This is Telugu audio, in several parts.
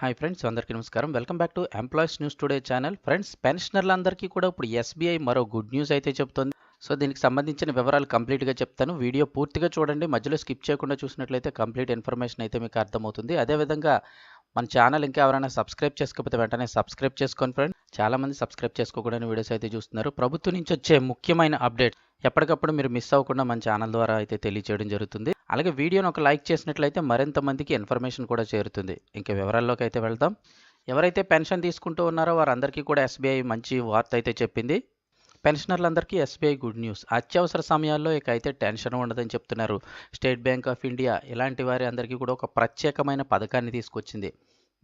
హాయ్ ఫ్రెండ్స్ అందరికీ నమస్కారం. Welcome back to employees news today channel. Friends పెన్షనర్లందరికీ కూడా ఇప్పుడు ఎస్బీఐ మరో గుడ్ న్యూస్ అయితే చెప్తుంది. సో దీనికి సంబంధించిన వివరాలు కంప్లీట్గా చెప్తాను. వీడియో పూర్తిగా చూడండి. మధ్యలో స్కిప్ చేయకుండా చూసినట్లయితే కంప్లీట్ ఇన్ఫర్మేషన్ అయితే మీకు అర్థమవుతుంది. అదేవిధంగా మన ఛానల్ ఇంకా ఎవరైనా సబ్స్క్రైబ్ చేసుకోకపోతే వెంటనే సబ్స్క్రైబ్ చేసుకోండి ఫ్రెండ్ చాలామంది సబ్స్క్రైబ్ చేసుకోకూడని వీడియోస్ అయితే చూస్తున్నారు. ప్రభుత్వం నుంచి వచ్చే ముఖ్యమైన అప్డేట్ ఎప్పటికప్పుడు మీరు మిస్ అవ్వకుండా మన ఛానల్ ద్వారా అయితే తెలియజేయడం జరుగుతుంది. అలాగే వీడియోను ఒక లైక్ చేసినట్లయితే మరింత మందికి ఇన్ఫర్మేషన్ కూడా చేరుతుంది. ఇంకా వివరాల్లోకి అయితే వెళ్దాం. ఎవరైతే పెన్షన్ తీసుకుంటూ ఉన్నారో వారందరికీ కూడా ఎస్బీఐ మంచి వార్త అయితే చెప్పింది. పెన్షనర్లందరికీ ఎస్బీఐ గుడ్ న్యూస్. అత్యవసర సమయాల్లో ఇక అయితే టెన్షన్ ఉండదని చెప్తున్నారు. స్టేట్ బ్యాంక్ ఆఫ్ ఇండియా ఇలాంటి వారి అందరికీ కూడా ఒక ప్రత్యేకమైన పథకాన్ని తీసుకొచ్చింది.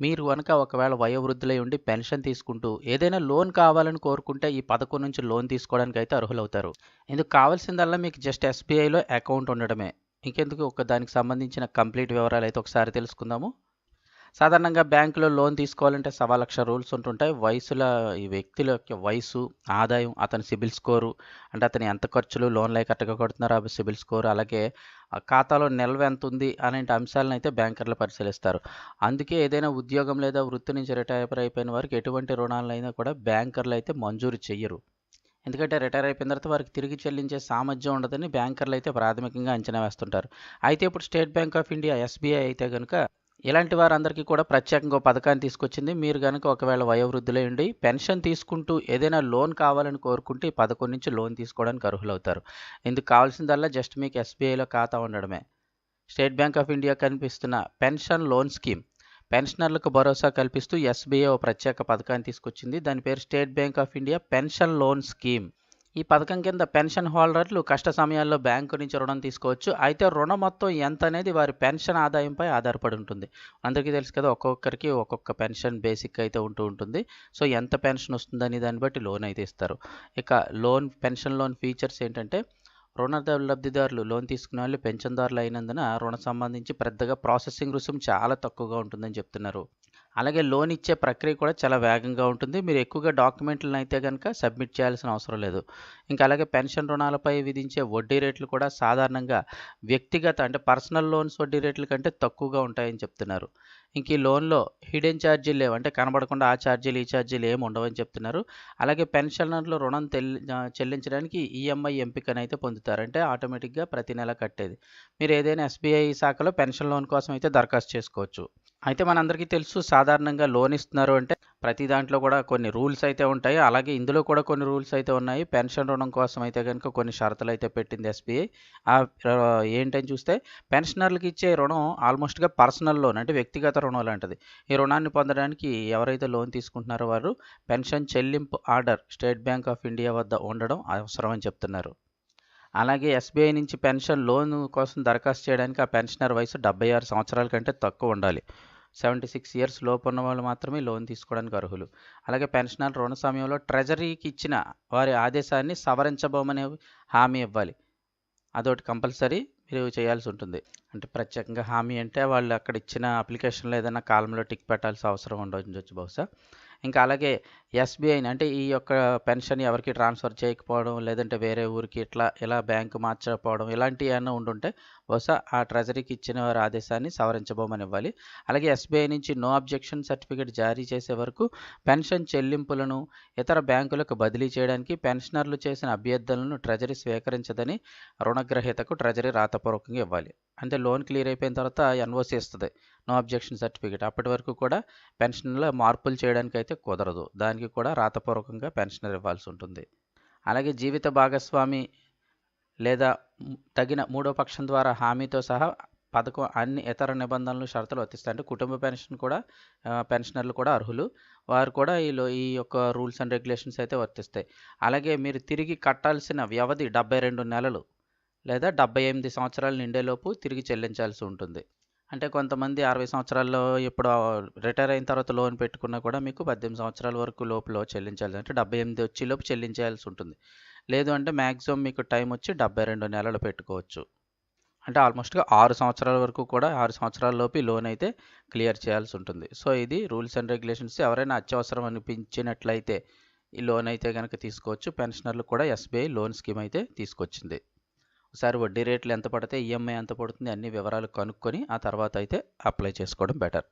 మీరు కనుక ఒకవేళ వయోవృద్ధులై ఉండి పెన్షన్ తీసుకుంటూ ఏదైనా లోన్ కావాలని కోరుకుంటే ఈ పథకం నుంచి లోన్ తీసుకోవడానికి అయితే అర్హులవుతారు. ఇందుకు కావాల్సిందల్లా మీకు జస్ట్ ఎస్బీఐలో అకౌంట్ ఉండడమే. ఇంకెందుకు ఒక దానికి సంబంధించిన కంప్లీట్ వివరాలు అయితే ఒకసారి తెలుసుకుందాము. సాధారణంగా బ్యాంకులో లోన్ తీసుకోవాలంటే సవా లక్ష రూల్స్ ఉంటుంటాయి. వయసుల ఈ వ్యక్తుల యొక్క వయసు ఆదాయం అతని సిబిల్ స్కోరు అంటే అతని ఎంత ఖర్చులు లోన్లు కరెక్ట్గా కొడుతున్నారు ఆ సిబిల్ స్కోర్ అలాగే ఆ ఖాతాలో నిల్వ ఎంత ఉంది అనే అంశాలను అయితే బ్యాంకర్లు పరిశీలిస్తారు. అందుకే ఏదైనా ఉద్యోగం లేదా వృత్తి నుంచి రిటైర్ అయిపోయిన వారికి ఎటువంటి రుణాలైనా కూడా బ్యాంకర్లు అయితే మంజూరు చెయ్యరు. ఎందుకంటే రిటైర్ అయిపోయిన తర్వాత వారికి తిరిగి చెల్లించే సామర్థ్యం ఉండదని బ్యాంకర్లు అయితే ప్రాథమికంగా అంచనా వేస్తుంటారు. అయితే ఇప్పుడు State Bank of India SBI అయితే కనుక ఇలాంటి వారందరికీ కూడా ప్రత్యేకంగా పథకాన్ని తీసుకొచ్చింది. మీరు కనుక ఒకవేళ వయోవృద్ధులై ఉండి పెన్షన్ తీసుకుంటూ ఏదైనా లోన్ కావాలని కోరుకుంటే ఈ పథకం నుంచి లోన్ తీసుకోవడానికి అర్హులవుతారు. ఇందుకు కావాల్సిందల్లా జస్ట్ మీకు ఎస్బీఐలో ఖాతా ఉండడమే. స్టేట్ బ్యాంక్ ఆఫ్ ఇండియా కనిపిస్తున్న పెన్షన్ లోన్ స్కీమ్. పెన్షనర్లకు భరోసా కల్పిస్తూ ఎస్బీఐ ఓ ప్రత్యేక పథకాన్ని తీసుకొచ్చింది. దాని పేరు State Bank of India pension loan scheme. ఈ పథకం కింద పెన్షన్ హోల్డర్లు కష్ట సమయాల్లో బ్యాంకు నుంచి రుణం తీసుకోవచ్చు. అయితే రుణం మొత్తం ఎంత అనేది వారి పెన్షన్ ఆదాయంపై ఆధారపడి ఉంటుంది. అందరికీ తెలుసు కదా ఒక్కొక్కరికి ఒక్కొక్క పెన్షన్ బేసిక్ అయితే ఉంటూ ఉంటుంది. సో ఎంత పెన్షన్ వస్తుందని దాన్ని బట్టి లోన్ అయితే ఇస్తారు. ఇక లోన్ పెన్షన్ లోన్ ఫీచర్స్ ఏంటంటే రుణ లబ్ధిదారులు లోన్ తీసుకునే వాళ్ళు పెన్షన్దారులు అయినందున రుణ సంబంధించి పెద్దగా ప్రాసెసింగ్ రుసుము చాలా తక్కువగా ఉంటుందని చెప్తున్నారు. అలాగే లోన్ ఇచ్చే ప్రక్రియ కూడా చాలా వేగంగా ఉంటుంది. మీరు ఎక్కువగా డాక్యుమెంట్లను అయితే కనుక సబ్మిట్ చేయాల్సిన అవసరం లేదు. ఇంకా అలాగే పెన్షన్ రుణాలపై విధించే వడ్డీ రేట్లు కూడా సాధారణంగా వ్యక్తిగత అంటే పర్సనల్ లోన్స్ వడ్డీ రేట్ల కంటే తక్కువగా ఉంటాయని చెప్తున్నారు. ఇంక ఈ లోన్లో హిడెన్ ఛార్జీలు లేవు. అంటే కనబడకుండా ఆ ఛార్జీలు ఈ ఛార్జీలు ఏమి ఉండవని చెప్తున్నారు. అలాగే పెన్షనర్లు రుణం చెల్లించడానికి ఈఎంఐ ఎంపికను అయితే పొందుతారు. అంటే ఆటోమేటిక్గా ప్రతి నెల కట్టేది. మీరు ఏదైనా ఎస్బీఐ శాఖలో పెన్షన్ లోన్ కోసం అయితే దరఖాస్తు చేసుకోవచ్చు. అయితే మనందరికీ తెలుసు సాధారణంగా లోన్ ఇస్తున్నారు అంటే ప్రతి దాంట్లో కూడా కొన్ని రూల్స్ అయితే ఉంటాయి. అలాగే ఇందులో కూడా కొన్ని రూల్స్ అయితే ఉన్నాయి. పెన్షన్ రుణం కోసం అయితే కనుక కొన్ని షరతులు అయితే పెట్టింది ఎస్బీఐ. ఆ ఏంటని చూస్తే పెన్షనర్లకు ఇచ్చే రుణం ఆల్మోస్ట్గా పర్సనల్ లోన్ అంటే వ్యక్తిగత రుణం లాంటిది. ఈ రుణాన్ని పొందడానికి ఎవరైతే లోన్ తీసుకుంటున్నారో వారు పెన్షన్ చెల్లింపు order State Bank of India వద్ద ఉండడం అవసరం అని చెప్తున్నారు. అలాగే ఎస్బీఐ నుంచి పెన్షన్ లోన్ కోసం దరఖాస్తు చేయడానికి ఆ పెన్షనర్ వయసు డెబ్బై ఆరు సంవత్సరాల కంటే తక్కువ ఉండాలి. సెవెంటీ సిక్స్ ఇయర్స్ లోపు ఉన్న వాళ్ళు మాత్రమే లోన్ తీసుకోవడానికి అర్హులు. అలాగే పెన్షనర్ రుణ సమయంలో ట్రెజరీకి ఇచ్చిన వారి ఆదేశాన్ని సవరించబోమనే హామీ ఇవ్వాలి. అదొకటి కంపల్సరీ మీరు చేయాల్సి ఉంటుంది. అంటే ప్రత్యేకంగా హామీ అంటే వాళ్ళు అక్కడ ఇచ్చిన అప్లికేషన్లో ఏదైనా కాలంలో టిక్ పెట్టాల్సిన అవసరం ఉండవచ్చు బహుశా. ఇంకా అలాగే ఎస్బీఐని అంటే ఈ యొక్క పెన్షన్ ఎవరికి ట్రాన్స్ఫర్ చేయకపోవడం లేదంటే వేరే ఊరికి ఇట్లా ఇలా బ్యాంకు మార్చకపోవడం ఇలాంటివి ఏమైనా ఉండుంటే బహుశా ఆ ట్రెజరీకి ఇచ్చిన వారి ఆదేశాన్ని సవరించబోమని ఇవ్వాలి అలాగే ఎస్బీఐ నుంచి నో అబ్జెక్షన్ సర్టిఫికేట్ జారీ చేసే వరకు పెన్షన్ చెల్లింపులను ఇతర బ్యాంకులకు బదిలీ చేయడానికి పెన్షనర్లు చేసిన అభ్యర్థులను ట్రెజరీ స్వీకరించదని రుణగ్రహీతకు ట్రెజరీ రాతపూర్వకంగా ఇవ్వాలి. అంటే లోన్ క్లియర్ అయిపోయిన తర్వాత ఎన్ఓసి ఇస్తుంది. No objection certificate. అప్పటి వరకు కూడా పెన్షన్లో మార్పులు చేయడానికి అయితే కుదరదు. దానికి కూడా రాతపూర్వకంగా పెన్షనర్ ఇవ్వాల్సి ఉంటుంది. అలాగే జీవిత భాగస్వామి లేదా తగిన మూడో పక్షం ద్వారా హామీతో సహా పథకం అన్ని ఇతర నిబంధనలు షరతులు వర్తిస్తాయి. అంటే కుటుంబ పెన్షన్ కూడా పెన్షనర్లు కూడా అర్హులు. వారు కూడా ఈలో ఈ యొక్క రూల్స్ అండ్ రెగ్యులేషన్స్ అయితే వర్తిస్తాయి. అలాగే మీరు తిరిగి కట్టాల్సిన వ్యవధి డెబ్బై రెండు నెలలు లేదా డెబ్బై ఎనిమిది సంవత్సరాలు నిండేలోపు తిరిగి చెల్లించాల్సి ఉంటుంది. అంటే కొంతమంది అరవై సంవత్సరాల్లో ఇప్పుడు రిటైర్ అయిన తర్వాత లోన్ పెట్టుకున్నా కూడా మీకు పద్దెనిమిది సంవత్సరాల వరకు లోపల చెల్లించాలి అంటే డెబ్బై ఎనిమిది వచ్చేలోపు చెల్లించాల్సి ఉంటుంది. లేదు అంటే మ్యాక్సిమం మీకు టైం వచ్చి డెబ్బై రెండు నెలలు పెట్టుకోవచ్చు. అంటే ఆల్మోస్ట్గా ఆరు సంవత్సరాల వరకు కూడా ఆరు సంవత్సరాల లోపు లోన్ అయితే క్లియర్ చేయాల్సి ఉంటుంది. సో ఇది రూల్స్ అండ్ రెగ్యులేషన్స్ ఎవరైనా అత్యవసరం అనిపించినట్లయితే ఈ లోన్ అయితే కనుక తీసుకోవచ్చు. పెన్షనర్లు కూడా ఎస్బీఐ లోన్ స్కీమ్ అయితే తీసుకొచ్చింది. ఒకసారి వడ్డీ రేట్లు ఎంత పడితే ఈఎంఐ ఎంత పడుతుంది అన్ని వివరాలు కనుక్కొని ఆ తర్వాత అయితే అప్లై చేసుకోవడం బెటర్.